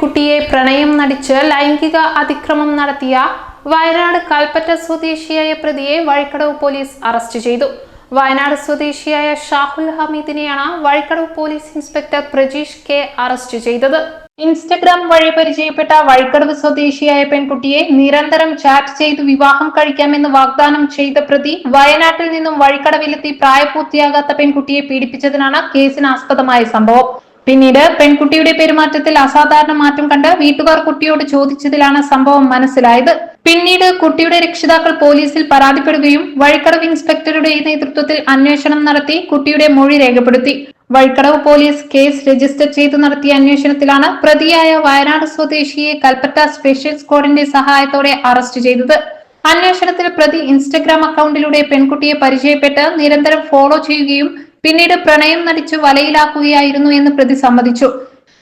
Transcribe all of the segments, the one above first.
പ്രണയം നടിച്ച് ലൈംഗിക അതിക്രമം നടത്തിയ വയനാട് കൽപ്പറ്റ സ്വദേശിയായ പ്രതിയെ വഴിക്കടവ് പോലീസ് അറസ്റ്റ് ചെയ്തു. വയനാട് സ്വദേശിയായ Shahul ഹമീദിനെയാണ് Vazhikkadavu police inspector Prajeesh K arrest ചെയ്തത്. ഇൻസ്റ്റഗ്രാം വഴി പരിചയപ്പെട്ട വഴിക്കടവ് സ്വദേശിയായ പെൺകുട്ടിയെ നിരന്തരം ചാറ്റ് ചെയ്ത് വിവാഹം കഴിക്കാമെന്ന് വാഗ്ദാനം ചെയ്ത പ്രതി വയനാട്ടിൽ നിന്നും വഴിക്കടവിലെത്തി പ്രായപൂർത്തിയാകാത്ത പെൺകുട്ടിയെ പീഡിപ്പിച്ചതിനാണ് കേസിന് ആസ്പദമായ സംഭവം. പിന്നീട് പെൺകുട്ടിയുടെ പെരുമാറ്റത്തിൽ അസാധാരണ മാറ്റം കണ്ട് വീട്ടുകാർ കുട്ടിയോട് ചോദിച്ചതിലാണ് സംഭവം മനസ്സിലായത്. പിന്നീട് കുട്ടിയുടെ രക്ഷിതാക്കൾ പോലീസിൽ പരാതിപ്പെടുകയും വഴിക്കടവ് ഇൻസ്പെക്ടറുടെ നേതൃത്വത്തിൽ അന്വേഷണം നടത്തി കുട്ടിയുടെ മൊഴി രേഖപ്പെടുത്തി. വഴിക്കടവ് പോലീസ് കേസ് രജിസ്റ്റർ ചെയ്തു നടത്തിയ അന്വേഷണത്തിലാണ് പ്രതിയായ വയനാട് സ്വദേശിയെ കൽപ്പറ്റ സ്പെഷ്യൽ സ്ക്വാഡിന്റെ സഹായത്തോടെ അറസ്റ്റ് ചെയ്തത്. അന്വേഷണത്തിൽ പ്രതി ഇൻസ്റ്റഗ്രാം അക്കൗണ്ടിലൂടെ പെൺകുട്ടിയെ പരിചയപ്പെട്ട് നിരന്തരം ഫോളോ ചെയ്യുകയും പിന്നീട് പ്രണയം നടിച്ചു വലയിലാക്കുകയായിരുന്നു എന്ന് പ്രതി സമ്മതിച്ചു.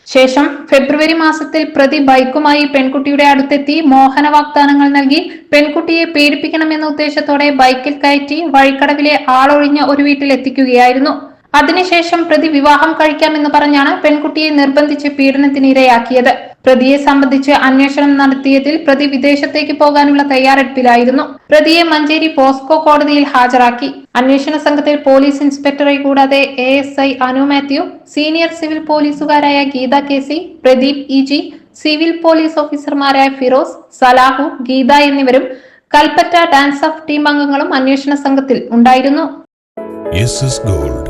ശേഷം ഫെബ്രുവരി മാസത്തിൽ പ്രതി ബൈക്കുമായി പെൺകുട്ടിയുടെ അടുത്തെത്തി മോഹന വാഗ്ദാനങ്ങൾ നൽകി പെൺകുട്ടിയെ പീഡിപ്പിക്കണമെന്ന ഉദ്ദേശത്തോടെ ബൈക്കിൽ കയറ്റി വഴിക്കടവിലെ ആളൊഴിഞ്ഞ ഒരു വീട്ടിൽ എത്തിക്കുകയായിരുന്നു അതിനുശേഷം പ്രതി വിവാഹം കഴിക്കാമെന്ന് പറഞ്ഞാണ് പെൺകുട്ടിയെ നിർബന്ധിച്ച് പീഡനത്തിനിരയാക്കിയത് പ്രതിയെ സംബന്ധിച്ച് അന്വേഷണം നടത്തിയതിൽ പ്രതി വിദേശത്തേക്ക് പോകാനുള്ള തയ്യാറെടുപ്പിലായിരുന്നു. പ്രതിയെ മഞ്ചേരി പോസ്കോ കോടതിയിൽ ഹാജരാക്കി. അന്വേഷണ സംഘത്തിൽ പോലീസ് ഇൻസ്പെക്ടറെ കൂടാതെ A S I Anu Mathew senior civil പോലീസുകാരായ Geetha K C Pradeep E G civil police ഓഫീസർമാരായ ഫിറോസ് സലാഹു ഗീത എന്നിവരും കൽപ്പറ്റ ഡാൻസ് ഓഫ് ടീം അംഗങ്ങളും അന്വേഷണ സംഘത്തിൽ ഉണ്ടായിരുന്നു. Gold